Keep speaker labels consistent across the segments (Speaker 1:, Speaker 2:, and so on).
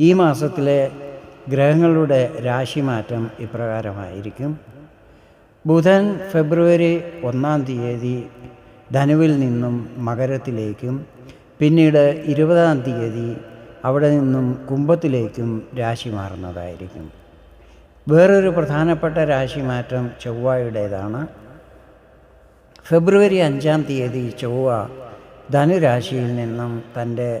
Speaker 1: ഈ മാസത്തിലെ ഗ്രഹങ്ങളുടെ രാശിമാറ്റം ഇപ്രകാരമായിരിക്കും. ബുധൻ ഫെബ്രുവരി ഒന്നാം തീയതി ധനുവിൽ നിന്നും മകരത്തിലേക്കും പിന്നീട് ഇരുപതാം തീയതി അവിടെ നിന്നും കുംഭത്തിലേക്കും രാശി മാറുന്നതായിരിക്കും. വേറൊരു പ്രധാനപ്പെട്ട രാശിമാറ്റം ചൊവ്വയുടേതാണ്. ഫെബ്രുവരി അഞ്ചാം തീയതി ചൊവ്വ ധനുരാശിയിൽ നിന്നും തന്റെ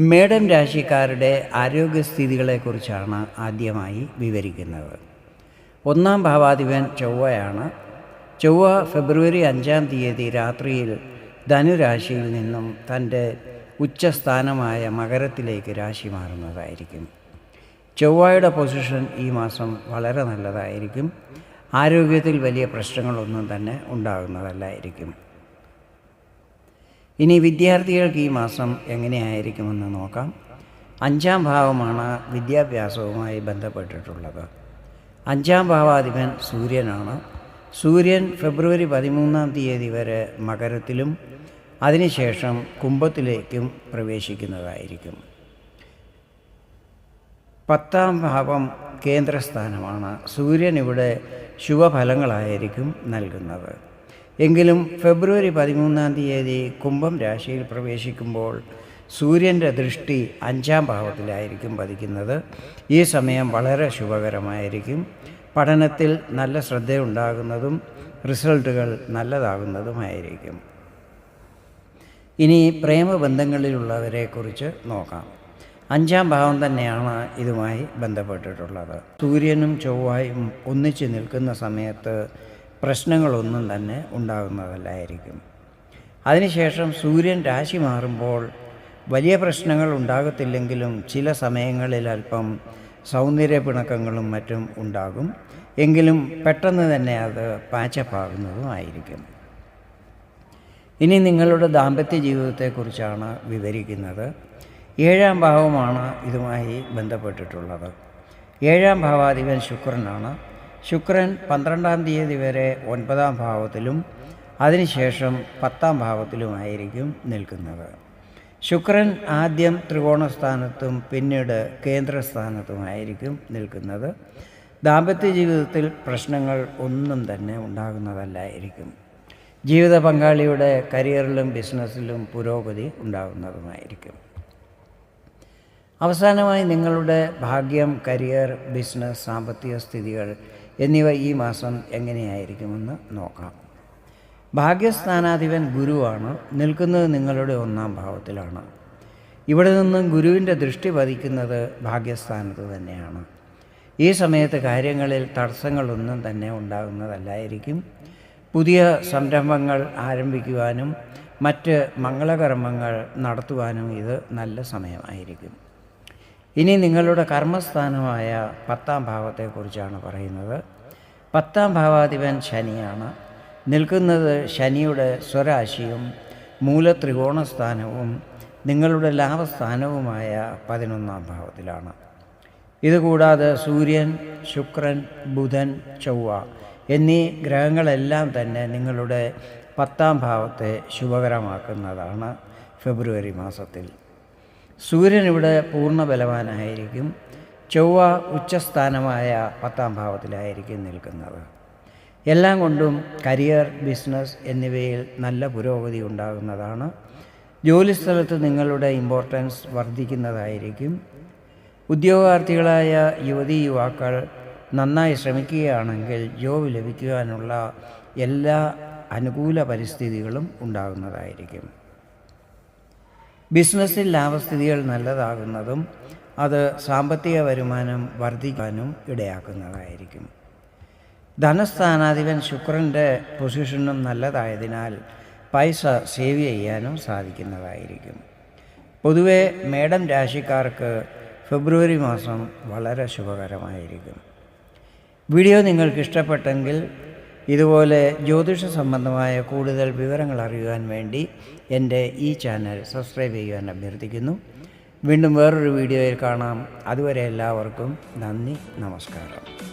Speaker 1: മേഡം രാശിക്കാരുടെ ആരോഗ്യസ്ഥിതികളെക്കുറിച്ചാണ് ആദ്യമായി വിവരിക്കുന്നത്. ഒന്നാം ഭാവാധിപൻ ചൊവ്വയാണ്. ചൊവ്വ ഫെബ്രുവരി അഞ്ചാം തീയതി രാത്രിയിൽ ധനുരാശിയിൽ നിന്നും തന്റെ ഉച്ചസ്ഥാനമായ മകരത്തിലേക്ക് രാശി മാറുന്നതായിരിക്കും. ചൊവ്വയുടെ പൊസിഷൻ ഈ മാസം വളരെ നല്ലതായിരിക്കും. ആരോഗ്യത്തിൽ വലിയ പ്രശ്നങ്ങളൊന്നും തന്നെ ഉണ്ടാകുന്നതല്ലായിരിക്കും. ഇനി വിദ്യാർത്ഥികൾക്ക് ഈ മാസം എങ്ങനെയായിരിക്കുമെന്ന് നോക്കാം. അഞ്ചാം ഭാവമാണ് വിദ്യാഭ്യാസവുമായി ബന്ധപ്പെട്ടിട്ടുള്ളത്. അഞ്ചാം ഭാവാധിപൻ സൂര്യനാണ്. സൂര്യൻ ഫെബ്രുവരി പതിമൂന്നാം തീയതി വരെ മകരത്തിലും അതിനുശേഷം കുംഭത്തിലേക്കും പ്രവേശിക്കുന്നതായിരിക്കും. പത്താം ഭാവം കേന്ദ്രസ്ഥാനമാണ്. സൂര്യൻ ഇവിടെ ശുഭഫലങ്ങളായിരിക്കും നൽകുന്നത്. എങ്കിലും ഫെബ്രുവരി പതിമൂന്നാം തീയതി കുംഭം രാശിയിൽ പ്രവേശിക്കുമ്പോൾ സൂര്യന്റെ ദൃഷ്ടി അഞ്ചാം ഭാവത്തിലായിരിക്കും പതിക്കുന്നത്. ഈ സമയം വളരെ ശുഭകരമായിരിക്കും. പഠനത്തിൽ നല്ല ശ്രദ്ധയുണ്ടാകുന്നതും റിസൾട്ടുകൾ നല്ലതാകുന്നതുമായിരിക്കും. ഇനി പ്രേമബന്ധങ്ങളിലുള്ളവരെക്കുറിച്ച് നോക്കാം. അഞ്ചാം ഭാവം തന്നെയാണ് ഇതുമായി ബന്ധപ്പെട്ടിട്ടുള്ളത്. സൂര്യനും ചൊവ്വായും ഒന്നിച്ച് നിൽക്കുന്ന സമയത്ത് പ്രശ്നങ്ങളൊന്നും തന്നെ ഉണ്ടാകുന്നതല്ലായിരിക്കും. അതിനുശേഷം സൂര്യൻ രാശി മാറുമ്പോൾ വലിയ പ്രശ്നങ്ങൾ ഉണ്ടാകത്തില്ലെങ്കിലും ചില സമയങ്ങളിൽ അല്പം സൗന്ദര്യ പിണക്കങ്ങളും മറ്റും ഉണ്ടാകും. എങ്കിലും പെട്ടെന്ന് തന്നെ അത് പാച്ചപ്പാകുന്നതുമായിരിക്കും. ഇനി നിങ്ങളുടെ ദാമ്പത്യ ജീവിതത്തെക്കുറിച്ചാണ് വിവരിക്കുന്നത്. ഏഴാം ഭാവമാണ് ഇതുമായി ബന്ധപ്പെട്ടിട്ടുള്ളത്. ഏഴാം ഭാവാധിപൻ ശുക്രനാണ്. ശുക്രൻ പന്ത്രണ്ടാം തീയതി വരെ ഒൻപതാം ഭാവത്തിലും അതിനുശേഷം പത്താം ഭാവത്തിലുമായിരിക്കും നിൽക്കുന്നത്. ശുക്രൻ ആദ്യം ത്രികോണസ്ഥാനത്തും പിന്നീട് കേന്ദ്രസ്ഥാനത്തുമായിരിക്കും നിൽക്കുന്നത്. ദാമ്പത്യ ജീവിതത്തിൽ പ്രശ്നങ്ങൾ ഒന്നും തന്നെ ഉണ്ടാകുന്നതല്ലായിരിക്കും. ജീവിത പങ്കാളിയുടെ കരിയറിലും ബിസിനസ്സിലും പുരോഗതി ഉണ്ടാകുന്നതുമായിരിക്കും. അവസാനമായി നിങ്ങളുടെ ഭാഗ്യം കരിയർ ബിസിനസ് സാമ്പത്തിക സ്ഥിതികൾ എന്നിവ ഈ മാസം എങ്ങനെയായിരിക്കുമെന്ന് നോക്കാം. ഭാഗ്യസ്ഥാനാധിപൻ ഗുരുവാണ്. നിൽക്കുന്നത് നിങ്ങളുടെ ഒന്നാം ഭാവത്തിലാണ്. ഇവിടെ നിന്നും ഗുരുവിന്റെ ദൃഷ്ടി പതിക്കുന്നത് ഭാഗ്യസ്ഥാനത്ത് തന്നെയാണ്. ഈ സമയത്ത് കാര്യങ്ങളിൽ തടസ്സങ്ങളൊന്നും തന്നെ ഉണ്ടാകുന്നതല്ലായിരിക്കും. പുതിയ സംരംഭങ്ങൾ ആരംഭിക്കുവാനും മറ്റ് മംഗളകർമ്മങ്ങൾ നടത്തുവാനും ഇത് നല്ല സമയമായിരിക്കും. ഇനി നിങ്ങളുടെ കർമ്മസ്ഥാനമായ പത്താം ഭാവത്തെക്കുറിച്ചാണ് പറയുന്നത്. പത്താം ഭാവാധിപൻ ശനിയാണ്. നിൽക്കുന്നത് ശനിയുടെ സ്വരാശിയും മൂലത്രികോണസ്ഥാനവും നിങ്ങളുടെ ലാഭസ്ഥാനവുമായ പതിനൊന്നാം ഭാവത്തിലാണ്. ഇതുകൂടാതെ സൂര്യൻ ശുക്രൻ ബുധൻ ചൊവ്വ എന്നീ ഗ്രഹങ്ങളെല്ലാം തന്നെ നിങ്ങളുടെ പത്താം ഭാവത്തെ ശുഭകരമാക്കുന്നതാണ് ഫെബ്രുവരി മാസത്തിൽ. സൂര്യൻ ഇവിടെ പൂർണ ബലവാനായിരിക്കും ചൊവ്വ ഉച്ചസ്ഥാനമായ പത്താം ഭാവത്തിലായിരിക്കും നിൽക്കുന്നത്. എല്ലാം കൊണ്ടും കരിയർ ബിസിനസ് എന്നിവയിൽ നല്ല പുരോഗതി ഉണ്ടാകുന്നതാണ്. ജോലിസ്ഥലത്ത് നിങ്ങളുടെ ഇമ്പോർട്ടൻസ് വർദ്ധിക്കുന്നതായിരിക്കും. ഉദ്യോഗാർത്ഥികളായ യുവതി യുവാക്കൾ നന്നായി ശ്രമിക്കുകയാണെങ്കിൽ ജോബ് ലഭിക്കുവാനുള്ള എല്ലാ അനുകൂല പരിസ്ഥിതികളും ഉണ്ടാകുന്നതായിരിക്കും. ബിസിനസ്സിൽ ലാഭസ്ഥിതികൾ നല്ലതാകുന്നതും അത് സാമ്പത്തിക വരുമാനം വർദ്ധിക്കാനും ഇടയാക്കുന്നതായിരിക്കും. ധനസ്ഥാനാധിപൻ ശുക്രന്റെ പൊസിഷനും നല്ലതായതിനാൽ പൈസ സേവ് ചെയ്യാനും സാധിക്കുന്നതായിരിക്കും. പൊതുവെ മേടം രാശിക്കാർക്ക് ഫെബ്രുവരി മാസം വളരെ ശുഭകരമായിരിക്കും. വീഡിയോ നിങ്ങൾക്ക് ഇഷ്ടപ്പെട്ടെങ്കിൽ ഇതുപോലെ ജ്യോതിഷ സംബന്ധമായ കൂടുതൽ വിവരങ്ങൾ അറിയുവാൻ വേണ്ടി എന്റെ ഈ ചാനൽ സബ്സ്ക്രൈബ് ചെയ്യുവാൻ അഭ്യർത്ഥിക്കുന്നു. വീണ്ടും വേറൊരു വീഡിയോയിൽ കാണാം. അതുവരെ എല്ലാവർക്കും നന്ദി നമസ്കാരം.